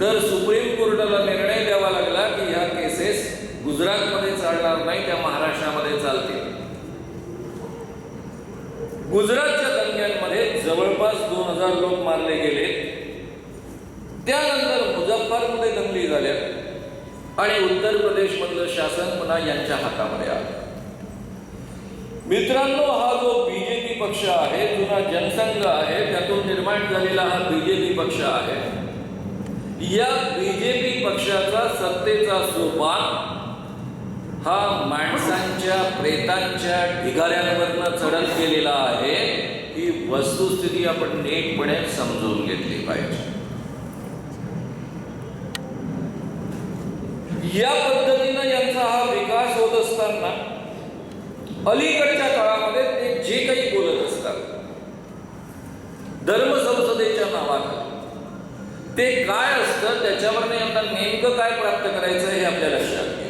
तर सुप्रीम कोर्टाला निर्णय द्यावा लागला की ह्या केसेस गुजरातमध्ये चालणार नाही त्या महाराष्ट्रामध्ये चालतील. गुजरातच्या दंग्यांमध्ये जवळपास दोन हजार लोक मारले गेले. त्यानंतर मुझफ्फरमध्ये दंगली झाल्या आणि उत्तर प्रदेशमधलं शासन पुन्हा यांच्या हातामध्ये आलं. मित्रांनो हा जो बीजेपी पक्ष आहे जुना जनसंघ आहे त्यातून निर्माण झालेला हा बीजेपी पक्ष आहे. या बीजेपी पक्षाचा सत्तेचा सोपान हा माणसांच्या प्रेतांच्या ढिगाऱ्यांवरनं चढत गेलेला आहे. ही वस्तुस्थिती आपण नीटपणे समजून घेतली पाहिजे. या पद्धतीनं यांचा हा विकास होत असताना अलीकडच्या काळामध्ये ते जे काही बोलत असतात धर्मसंसदेच्या नावाखाली ते काय असतं? त्याच्यावर आता नेमकं काय प्राप्त करायचं हे आपल्या लक्षात घ्या.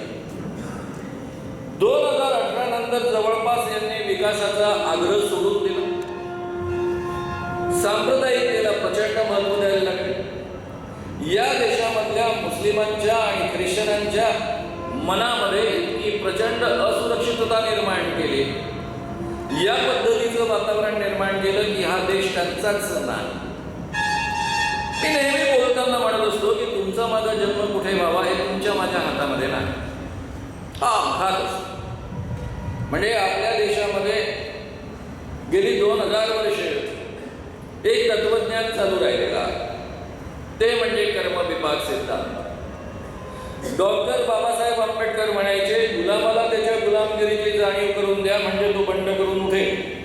दोन हजार अठरा नंतर जवळपास यांनी विकासाचा आग्रह सोडून दिला. सांप्रदायिकतेला प्रचंड महत्त्व द्यायला लागले. या देशामधल्या मुस्लिमांच्या आणि ख्रिश्चनांच्या मनामध्ये इतकी प्रचंड असुरक्षितता निर्माण केली. या पद्धतीचं वातावरण निर्माण केलं की हा देश त्यांचाच नाही मी नेहमी बोलताना म्हणत असतो की तुमचा माझा जन्म कुठे व्हावा हे तुमच्या माझ्या हातामध्ये नाही. हा अपघात असतो. म्हणजे आपल्या देशामध्ये गेली दोन हजार वर्षे एक तत्वज्ञान चालू राहिलेला ते म्हणजे कर्मविभाग सिद्धांत. डॉक्टर बाबासाहेब आंबेडकर म्हणायचे गुलामाला त्याच्या गुलामगिरीची जाणीव करून द्या म्हणजे तो बंड करून उठेल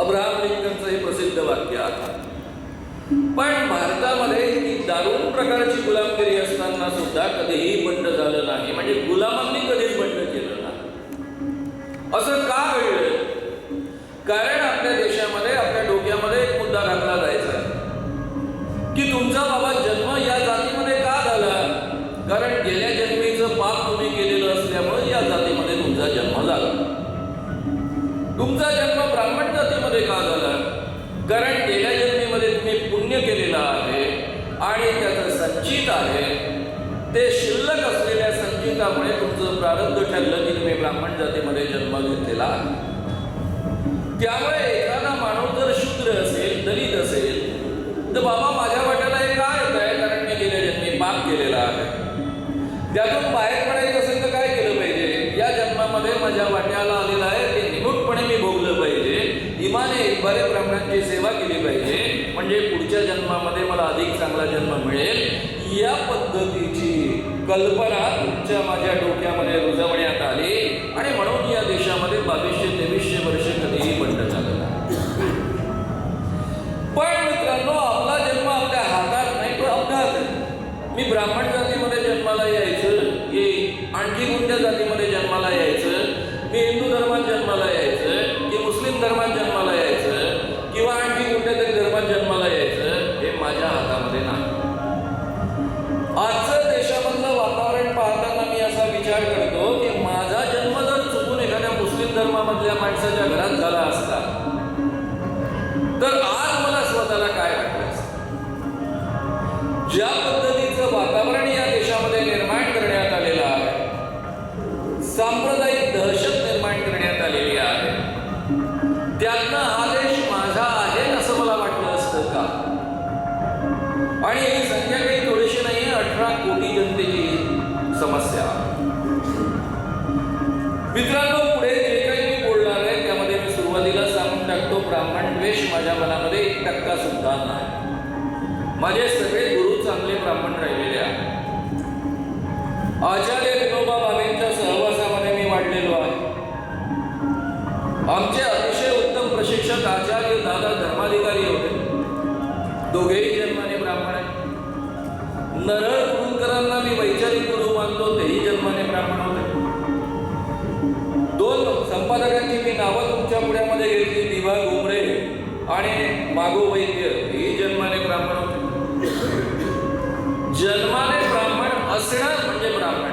अब्राहम लिंकनचं हे प्रसिद्ध वाक्य आहे पण भारतामध्ये ही दारुण प्रकारची गुलामगिरी असताना सुद्धा कधीही बंड झालं नाही. म्हणजे गुलामांनी कधीच बंड केलं नाही. असं का घडलं? कारण संचित आहे ते शिल्लक असलेल्या संचितामुळे तुमचं प्रारब्ध ठरलं की तुम्ही ब्राह्मण जातीमध्ये जन्म घेतलेला आहे. त्यामुळे एखादा माणूस जर शूद्र असेल दलित असेल तर बाबा माझ्या वाट्याला हे काय येत आहे? कारण मी गेल्या जन्मी पाप केलेला आहे. त्यातून बाहेर पडायचं असेल तर काय केलं पाहिजे? या जन्मामध्ये माझ्या वाट्याला आलेलं आहे ते निमूटपणे मी भोगलं पाहिजे. इमाने एकबारे ब्राह्मणांची सेवा केली पाहिजे. म्हणजे पुढच्या जन्मामध्ये मला अधिक चांगला जन्म मिळेल. या पद्धतीची कल्पना तुमच्या माझ्या डोक्यामध्ये रुजवण्यात आली. आणि म्हणून या देशामध्ये बावीसशे तेवीसशे वर्ष कधीही बंड झालं पण मित्रांनो आपला जन्म आपल्या हातात नाही तो अपघात मी ब्राह्मण जातीमध्ये जन्माला यायचं. की आणखी कोणत्या दोघेही जन्माने ब्राह्मण आहेत. नरळ कुरुंकरांना मी वैचारिक गुरु मानतो तेही जन्माने ब्राह्मण होते. दोन संपादकांची मी नावं तुमच्या पुढ्यामध्ये घेतली दिवा घुमरे आणि मागो वैद्य हेही जन्माने ब्राह्मण होते. जन्माने ब्राह्मण असणं म्हणजे ब्राह्मण.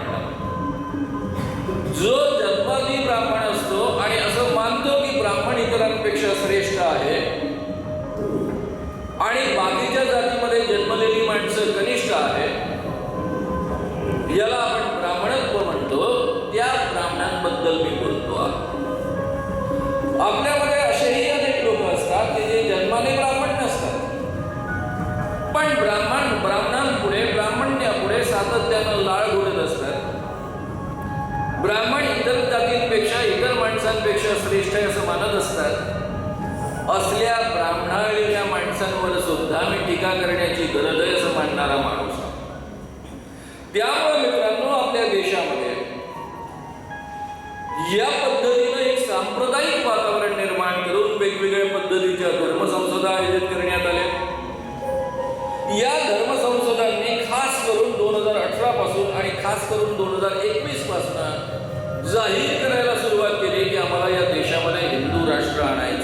जो जन्मादी ब्राह्मण असतो आणि असं मानतो की ब्राह्मण इतरांपेक्षा श्रेष्ठ आहे माणसं कनिष्ठ आहे. याला आपण ब्राह्मणत्व म्हणतो. त्या ब्राह्मणांबद्दल मी बोलतो आपल्यामध्ये असेही अनेक लोक असतात की जे जन्माने ब्राह्मण नसतात. पण ब्राह्मण ब्राह्मणांपुढे ब्राह्मण्यापुढे सातत्यानं लाळ घोडत असतात. ब्राह्मण इतर जातींपेक्षा इतर माणसांपेक्षा श्रेष्ठ आहे असं मानत असतात. असल्या ब्राह्मणाळलेल्या माणसांवर सुद्धा मी टीका करण्याची गरज आहे असं मानणारा माणूस. त्यामुळे मित्रांनो आपल्या देशामध्ये या पद्धतीनं एक सांप्रदायिक वातावरण निर्माण करून वेगवेगळ्या पद्धतीच्या धर्मसंसदा आयोजित करण्यात आल्या. या धर्मसंसदांनी खास करून दोन हजार अठरा पासून आणि खास करून दोन हजार एकवीसपासून जाहीर करायला सुरुवात केली की आम्हाला या देशामध्ये हिंदू राष्ट्र आणायचं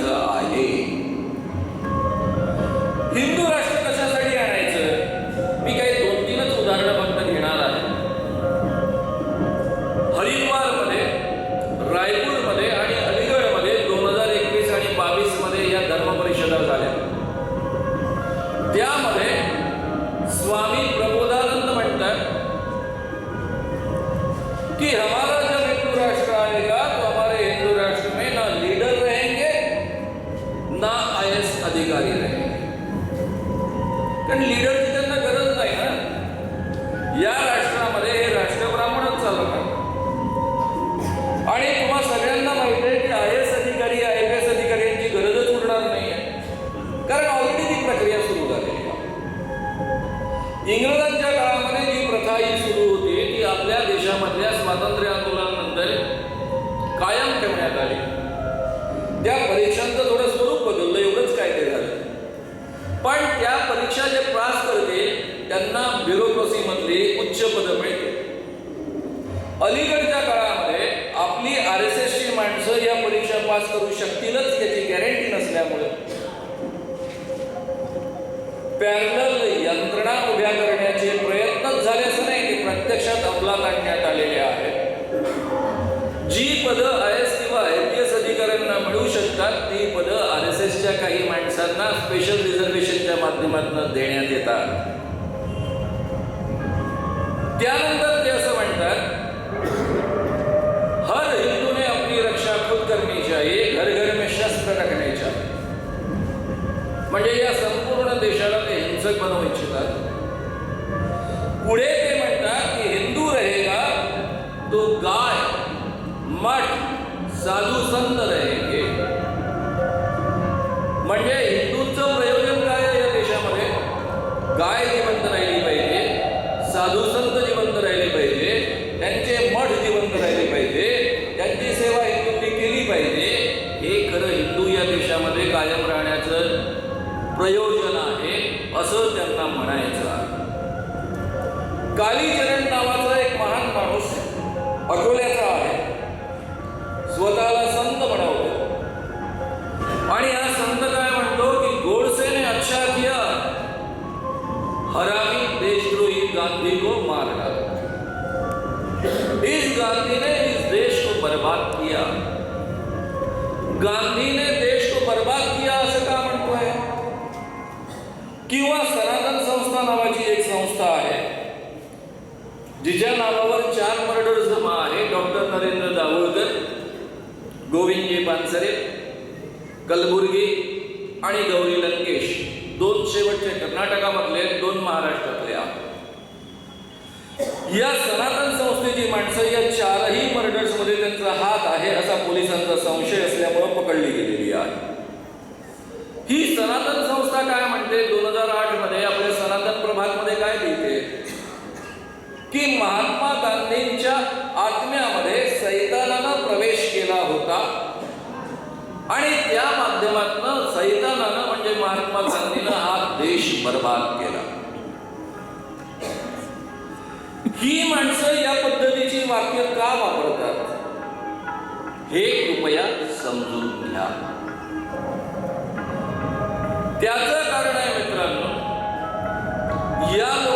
या त्या परीक्षा जे पास करते त्यांना ब्युरोक्रसीमधली उच्च पदं मिळते अलीकडच्या काळामध्ये आपली आर एस एसची माणसं या परीक्षा पास करू शकतीलच याची गॅरंटी नसल्यामुळे. पॅरल यंत्रणा उभ्या करण्याचे प्रयत्नच झाले असं नाही की प्रत्यक्षात अंमलात आणण्यात आलेले आहेत. जी पदं आय एस किंवा आय पी एस अधिकाऱ्यांना मिळू शकतात ती पदं आर एस एसच्या काही माणसांना स्पेशल रिझर्वेशन रिझर्वेशनच्या माध्यमातून देण्यात येतात. त्यानंतर ते असं म्हणतात हर हिंदूने आपली रक्षा खुद करनी चाहिए घर घर में शस्त्र रखने चाहिए म्हणजे या संपूर्ण देशाला ते हिंसक बनवू इच्छितात. पुढे ते म्हणतात की हिंदू रहेगा तो गाय मठ साधू संत रहेंगे. कालीचरण नावाचा एक महान माणूस अकोल्याचा आहे. स्वतःला संत बनवतो आणि हा संत काय म्हणतो की गोडसेने अच्छा किया हरामी देशद्रोही गांधी को मार डाला. इस गांधी ने इस देश को बर्बाद किया. गांधी ने देश को बर्बाद किया असं का म्हणतोय? किंवा सनातन संस्था नावाची एक संस्था आहे. जिच्या नावावर चार मर्डर जमा आहे डॉक्टर नरेंद्र दाभोळकर गोविंदजी पानसरे कलबुर्गी आणि गौरी लंकेश. दोन शेवटचे कर्नाटकामधले दोन महाराष्ट्रातले या सनातन संस्थेची माणसं या चारही मर्डर्समध्ये त्यांचा हात आहे असा पोलिसांचा संशय असल्यामुळे पकडली गेलेली आहे. ही सनातन संस्था काय म्हणते? दोन हजार आठमध्ये आपल्या सनातन प्रभातमध्ये काय लिहिते? की महात्मा गांधींच्या आत्म्यामध्ये सैतानानं प्रवेश केला होता. आणि त्या माध्यमातनं सैतानानं म्हणजे महात्मा गांधीनं हा देश बर्बाद केला. ही माणसं या पद्धतीची वाक्य का वापरतात? हे कृपया समजून घ्या. त्याच कारण आहे मित्रांनो या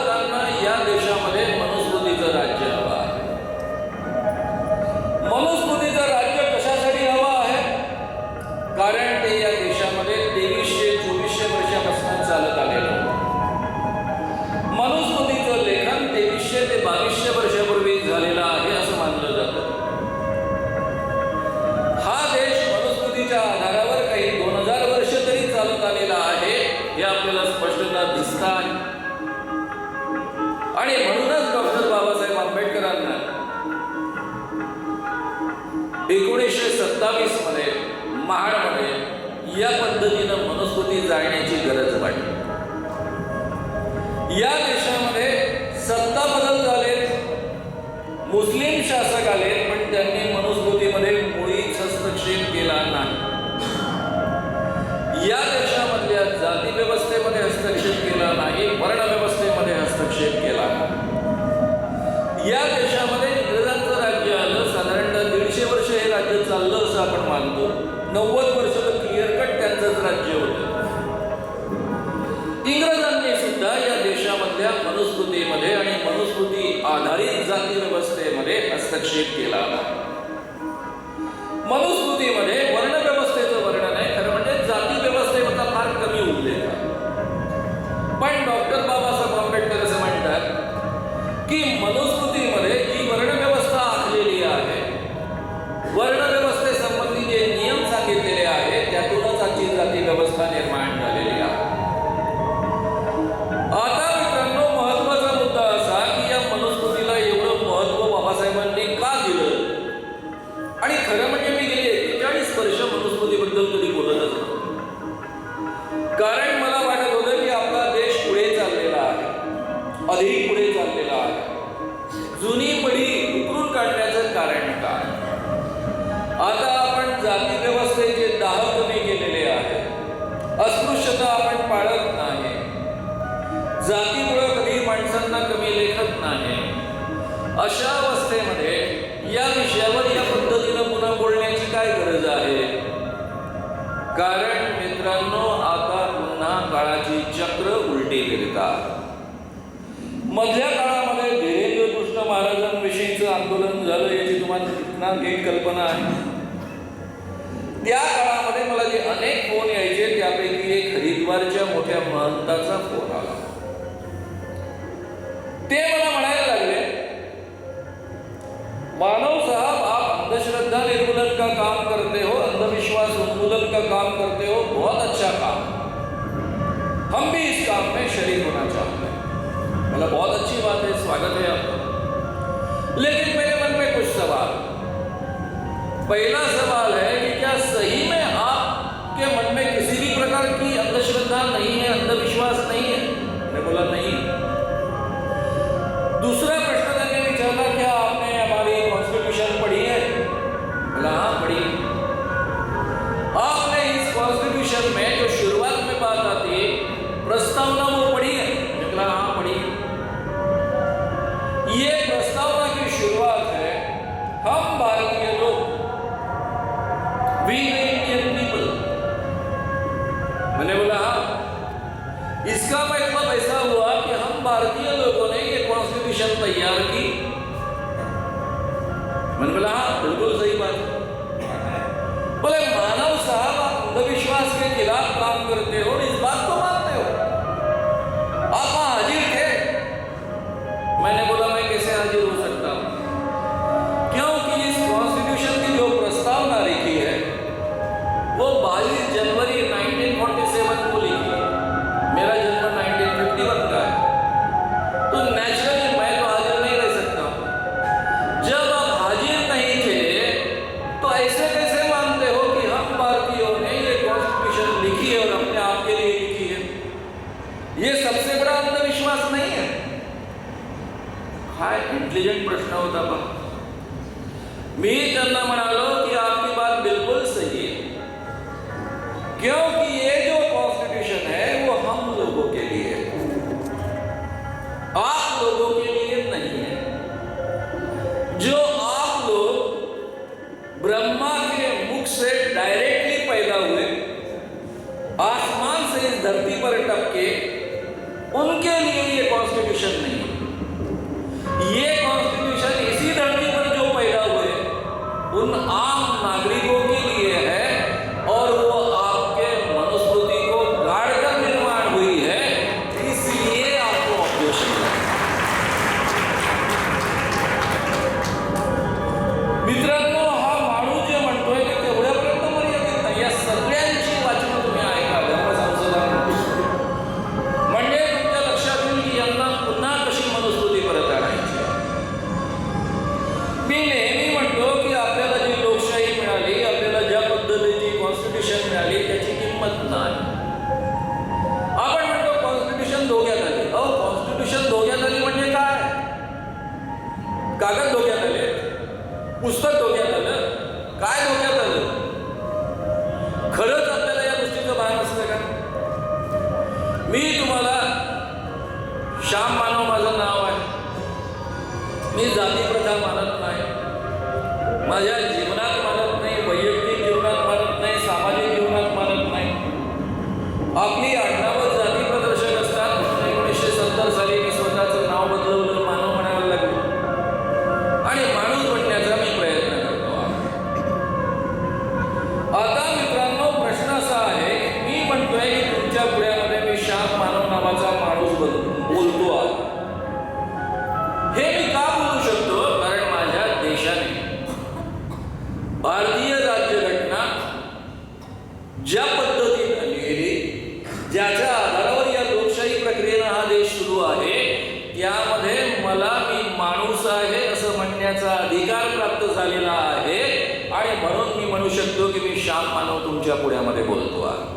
आणि म्हणूनच डॉक्टर बाबासाहेब आंबेडकरांना एकोणीसशे सत्तावीसमध्ये महाडमध्ये या पद्धतीनं मनस्कृती जाळण्याची गरज वाटली. या देशामध्ये सत्ता बदल झाले मुस्लिम शासक आले पण त्यांनी मनुस्मृतीमध्ये मुळीच हस्तक्षेप केला नाही. या देशामधल्या जाती व्यवस्थेमध्ये हस्तक्षेप केला नाही वर्ण या देशामध्ये इंग्रजांचं राज्य आलं साधारणतः दीडशे वर्ष हे राज्य चाललं असं आपण मानतो. नव्वद वर्ष तर क्लिअर कट त्यांचंच राज्य होतं. इंग्रजांनी सुद्धा या देशामधल्या मनुस्मृतीमध्ये आणि मनुस्मृती आधारित जाती व्यवस्थेमध्ये हस्तक्षेप केला. जाती व्यवस्था अशा अवस्थेमध्ये या विषयावर या पद्धतीनं पुन्हा बोलण्याची काय गरज आहे? कारण मित्रांनो आता पुन्हा काळाची चक्र उलटी फिरतात. मधल्या काळामध्ये धीरेंद्र कृष्ण महाराजांविषयीचं आंदोलन झालं याची तुम्हाला एक कल्पना आहे. त्या काळामध्ये मला जे अनेक फोन यायचे त्यापैकी एक हरिद्वारच्या मोठ्या महंताचा फोन आला. ते मला म्हणाले मानव साहब, आप अंधश्रद्धा निर्मूलन का काम करते हो, अंधविश्वास उन्मूलन का काम करते हो, बहुत अच्छा काम। हम भी इस काम में शरीक होना चाहते हैं। बोला बहुत अच्छी बात है, स्वागत है आपका। लेकिन मेरे मन में कुछ सवाल। पहला सवाल है कि क्या सही में आपके मन में किसी भी प्रकार की अंधश्रद्धा नहीं है, अंधविश्वास नहीं है? मैंने बोला नहीं। दूसरा ब्रह्मा के मुख से डायरेक्टली पैदा हुए। आसमान से इस धरती पर टपके। उनके लिए ये कॉन्स्टिट्यूशन नहीं है। ये झालेला आहे. आणि म्हणून मी म्हणू शकतो की मी श्याम मानव तुमच्या पुण्यामध्ये बोलतो आहे.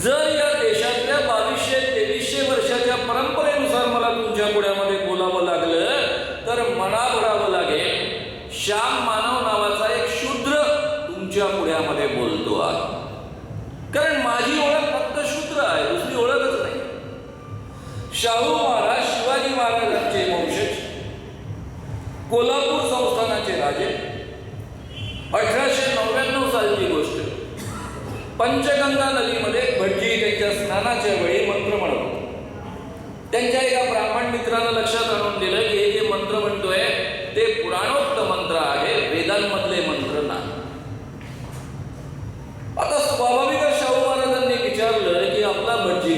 जर या देशातल्या बावीसशे तेवीसशे वर्षाच्या परंपरेनुसार मला तुमच्या पुढ्यामध्ये बोलावं लागलं तर मनाभरावं लागेल श्याम मानव नावाचा एक शूद्र तुमच्या पुढ्यामध्ये बोलतो आहे. कारण माझी ओळख फक्त शूद्र आहे दुसरी ओळखच नाही. शाहू महाराज शिवाजी महाराजांचे वंशज कोल्हापूर संस्थानाचे राजे. अठराशे नव्याण्णव सालची गोष्ट. पंचगंगा नदीमध्ये भटजी त्यांच्या स्नानाच्या वेळी मंत्र म्हणतो त्यांच्या एका ब्राह्मण मित्रानं लक्षात आणून दिलं की हे जे मंत्र म्हणतोय ते पुराणोक्त मंत्र आहे वेदांमधले मंत्र नाही. आता स्वाभाविकच शाहू महाराजांनी विचारलं की आपला भटजी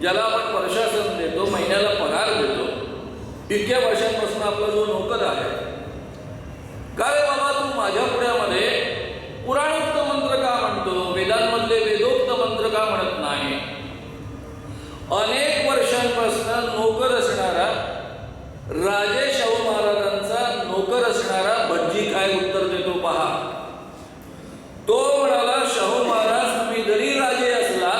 ज्याला आपण प्रशासन देतो महिन्याला पगार देतो इतक्या वर्षांपासून आपला जो नोकर आहे का रे बाबा तू माझ्या पुढ्यामध्ये पुराणोक्त मंत्र का म्हणतो वेदांमधले वेदोक्त मंत्र का म्हणत नाही अनेक वर्षांपासून नोकर असणारा राजे शाहू महाराजांचा नोकर असणारा भटजी काय उत्तर देतो पहा तो म्हणाला शाहू महाराज तुम्ही जरी राजे असला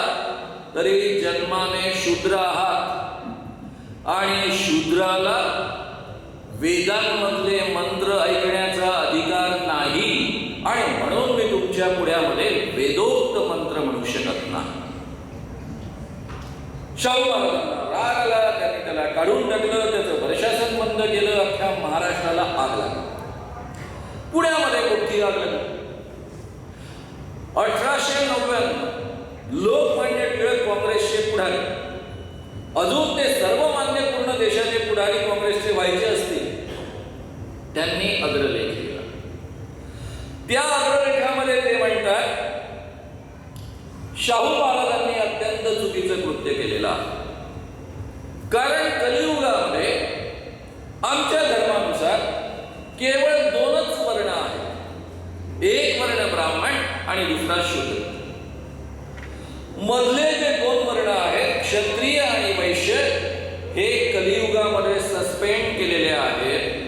तरी जन्माने शूद्र आहात आणि शूद्राला वेदांमधले मंत्र ऐकण्याचा अधिकार नाही आणि म्हणून मी तुमच्या पुढ्यामध्ये वेदोक्त मंत्र म्हणू शकत नाही शाहू महाराजांना राग आला त्यांनी त्याला काढून टाकलं त्याचं प्रशासन बंद केलं अख्ख्या महाराष्ट्राला आग लागली. पुण्यामध्ये कोणती आग लागली. अठराशे नव्याण्णव लोकमान्य टिळक काँग्रेसचे पुढारी. अजून ते सर्वमान्य पूर्ण देशाचे पुढारी काँग्रेसचे व्हायचे असतील त्यांनी अग्रलेख लिहिला त्या अग्रलेखामध्ये ते म्हणतात शाहू महाराजांनी अत्यंत चुकीचं कृत्य केलेलं आहे. कारण कलियुगामध्ये आमच्या धर्मानुसार केवळ दोनच वर्ण आहेत. एक वर्ण ब्राह्मण आणि दुसरा शूद्र. मधले जे दोन वर्ण आहेत क्षत्रिय आणि वैश्य हे कलियुगामध्ये सस्पेंड केलेले आहेत.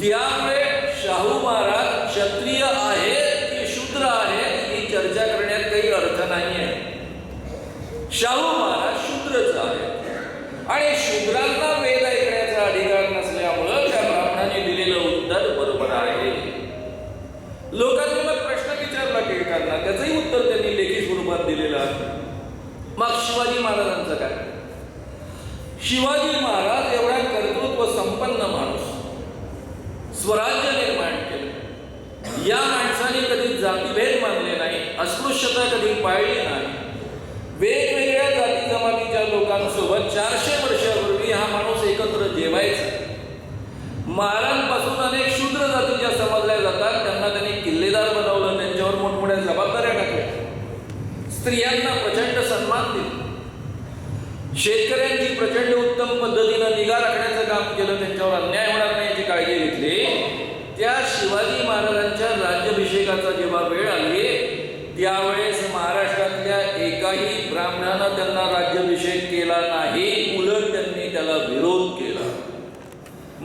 त्यामुळे शाहू महाराज क्षत्रिय आहेत की शूद्र आहेत ही चर्चा करण्यात काही अर्थ नाही आहे शाहू महाराज शूद्रच झाले आणि शूद्रांना वेद ऐकण्याचा अधिकार नसल्यामुळं त्या ब्राह्मणाने दिलेलं उत्तर बरोबर आहे. लोकांनी मग प्रश्न विचारला टिळकांना त्याचंही उत्तर त्यांनी लेखी स्वरूपात दिलेलं आहे. मग शिवाजी महाराजांचं काय? शिवाजी महाराज एवढा कर्तृत्व संपन्न माणूस स्वराज्य निर्माण केलं. या माणसाने कधी जातीभेद मानले नाही अस्पृश्यता कधी पाळली नाही वेगवेगळ्या जाती जमातीच्या लोकांसोबत चारशे वर्षापूर्वी हा माणूस एकत्र जेवायचा. महाराजांपासून अनेक शूद्र जातीच्या समजल्या जातात. त्यांना त्यांनी किल्लेदार बनवलं. त्यांच्यावर मोठमोठ्या जबाबदाऱ्या टाकल्या. स्त्रियांना प्रचंड सन्मान दिला. शेतकऱ्यांची प्रचंड उत्तम पद्धतीनं निगा राखण्याचं काम केलं. त्यांच्यावर अन्याय होणार नाही याची काळजी घेतली. त्या शिवाजी महाराजांच्या राज्याभिषेकाचा जेव्हा वेळ आली त्यावेळेस महाराष्ट्र एकाही त्यांना राज्याभिषेक केला नाही.